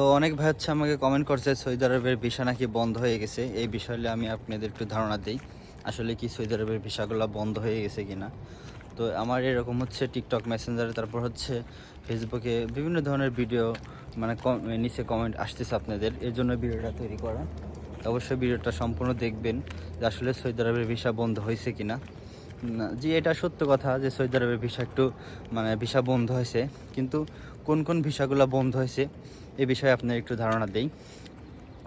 তো অনেক ভাই হচ্ছে আমাকে কমেন্ট করছে সৌদি আরবের ভিসা নাকি বন্ধ হয়ে গেছে। এই বিষয়ে আমি আপনাদের একটু ধারণা দিই আসলে কি সৌদি আরবের ভিসাগুলো বন্ধ হয়ে গেছে কিনা? তো আমার এরকম হচ্ছে টিকটক মেসেঞ্জারে তারপর হচ্ছে ফেসবুকে বিভিন্ন ধরনের ভিডিও মানে নিচে কমেন্ট আসতেছে আপনাদের এর জন্য ভিডিওটা তৈরি করা। অবশ্যই ভিডিওটা সম্পূর্ণ দেখবেন যে আসলে সৌদি আরবের ভিসা বন্ধ হয়েছে কিনা। না, জি, এটা সত্য কথা যে সৌদি আরবের ভিসা একটু মানে ভিসা বন্ধ হয়েছে। কিন্তু কোন কোন ভিসাগুলো বন্ধ হয়েছে, এ বিষয়ে আপনার একটু ধারণা দেই।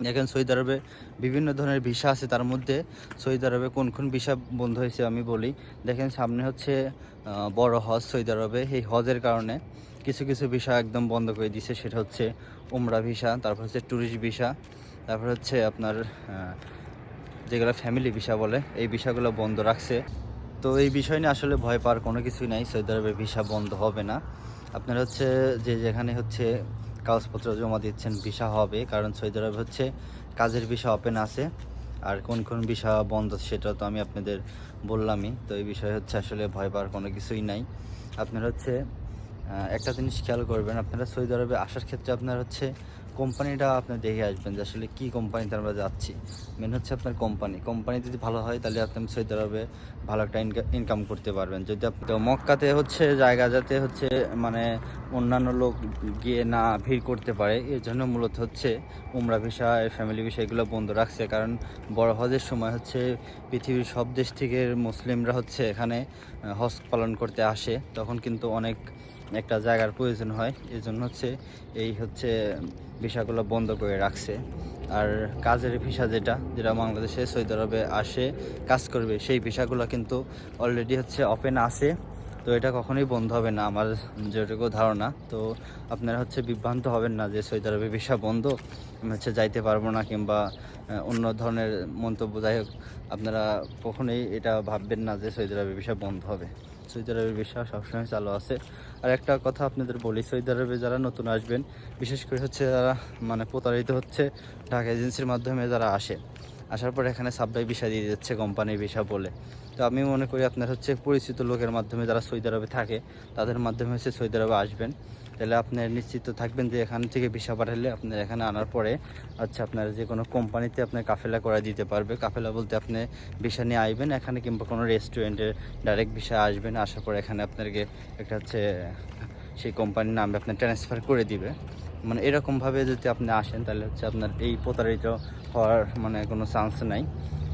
দেখেন, সৌদি আরবে বিভিন্ন ধরনের ভিসা আছে, তার মধ্যে সৌদি আরবে কোন কোন ভিসা বন্ধ হয়েছে আমি বলি। দেখেন, সামনে হচ্ছে বড় হজ সৌদি আরবে। এই হজের কারণে কিছু কিছু ভিসা একদম বন্ধ করে দিয়েছে। সেটা হচ্ছে উমরা ভিসা, তারপর হচ্ছে ট্যুরিস্ট ভিসা, তারপর হচ্ছে আপনার যেগুলো ফ্যামিলি ভিসা বলে, এই ভিসাগুলো বন্ধ রাখছে। তো এই বিষয় নিয়ে আসলে ভয় পাওয়ার কোনো কিছুই নাই, সৌদি আরবের ভিসা বন্ধ হবে না। আপনার হচ্ছে যে যেখানে হচ্ছে কাগজপত্র জমা দিচ্ছেন ভিসা হবে, কারণ সৌদি আরবে হচ্ছে কাজের ভিসা ওপেন আছে। আর কোন কোন ভিসা বন্ধ সেটা তো আমি আপনাদের বললামই, তো এই বিষয়ে হচ্ছে আসলে ভয় পাওয়ার কোনো কিছুই নাই। আপনার হচ্ছে একটা জিনিস খেয়াল করবেন, আপনারা সৌদি আরবে আসার ক্ষেত্রে আপনার হচ্ছে কোম্পানিটা আপনি দেখে আসবেন যে আসলে কী কোম্পানিতে আমরা যাচ্ছি। মেন হচ্ছে আপনার কোম্পানি। কোম্পানি যদি ভালো হয়, তাহলে আপনি সৌদি আরবে ভালো একটা ইনকাম করতে পারবেন। যদি আপনি মক্কাতে হচ্ছে জায়গা যাতে হচ্ছে মানে অন্যান্য লোক গিয়ে না ভিড় করতে পারে, এর জন্য মূলত হচ্ছে উমরা ভিসা ফ্যামিলি ভিসা এগুলো বন্ধ রাখছে। কারণ বড় হজের সময় হচ্ছে পৃথিবীর সব দেশ থেকে মুসলিমরা হচ্ছে এখানে হজ পালন করতে আসে। তখন কিন্তু অনেক একটা জায়গার প্রয়োজন হয়। এই জন্য হচ্ছে এই হচ্ছে ভিসাগুলো বন্ধ করে রাখছে। আর কাজের ভিসা যেটা যেটা বাংলাদেশে সৌদি আরবে আসে, কাজ করবে, সেই ভিসাগুলো কিন্তু অলরেডি হচ্ছে ওপেন আছে। তো এটা কখনোই বন্ধ হবে না, আমার যেটুকু ধারণা। তো আপনারা হচ্ছে বিভ্রান্ত হবেন না যে সৌদি আরবে ভিসা বন্ধ, আমি হচ্ছে যাইতে পারব না কিংবা অন্য ধরনের মন্তব্য, যাই হোক, আপনারা কখনোই এটা ভাববেন না যে সৌদি আরবে ভিসা বন্ধ হবে। সৌদি আরবের ভিসা সবসময় চালু আছে। আর একটা কথা আপনাদের বলি সৌদি আরবে যারা নতুন আসবেন, বিশেষ করে হচ্ছে যারা মানে প্রতারিত হচ্ছে, ঢাকা এজেন্সির মাধ্যমে যারা আসে আসার পর এখানে সাববাই ভিসা দিয়ে দিচ্ছে কোম্পানির ভিসা বলে। তো আমি মনে করি আপনার হচ্ছে পরিচিত লোকের মাধ্যমে যারা সৌদি আরবে থাকে, তাদের মাধ্যমে হচ্ছে সৌদি আরবে আসবেন। তাহলে আপনার নিশ্চিত থাকবেন যে এখান থেকে ভিসা পাঠালে আপনার এখানে আনার পরে আচ্ছা আপনার যে কোনো কোম্পানিতে আপনার কাফেলা করে দিতে পারবে। কাফেলা বলতে আপনি ভিসা নিয়ে আসবেন এখানে কিংবা কোনো রেস্টুরেন্টে ডাইরেক্ট ভিসা আসবেন, আসার পরে এখানে আপনাকে একটা হচ্ছে সেই কোম্পানির নামে আপনার ট্রান্সফার করে দিবে। মানে এরকমভাবে যদি আপনি আসেন, তাহলে হচ্ছে আপনার এই প্রতারিত হওয়ার মানে কোনো চান্স নাই।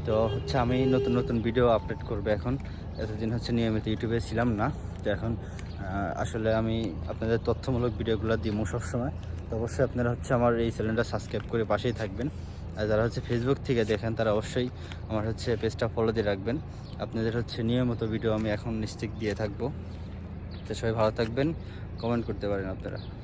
তো হচ্ছে আমি নতুন নতুন ভিডিও আপলোড করব এখন। এতদিন হচ্ছে নিয়মিত ইউটিউবে ছিলাম না। তো এখন আসলে আমি আপনাদের তথ্যমূলক ভিডিওগুলো দিব সবসময়। তো অবশ্যই আপনারা হচ্ছে আমার এই চ্যানেলটা সাবস্ক্রাইব করে পাশেই থাকবেন। আর যারা হচ্ছে ফেসবুক থেকে দেখেন, তারা অবশ্যই আমার হচ্ছে পেজটা ফলো দিয়ে রাখবেন। আপনাদের হচ্ছে নিয়মিত ভিডিও আমি এখন নিশ্চিত দিয়ে থাকব। তো সবাই ভালো থাকবেন। কমেন্ট করতে পারেন আপনারা।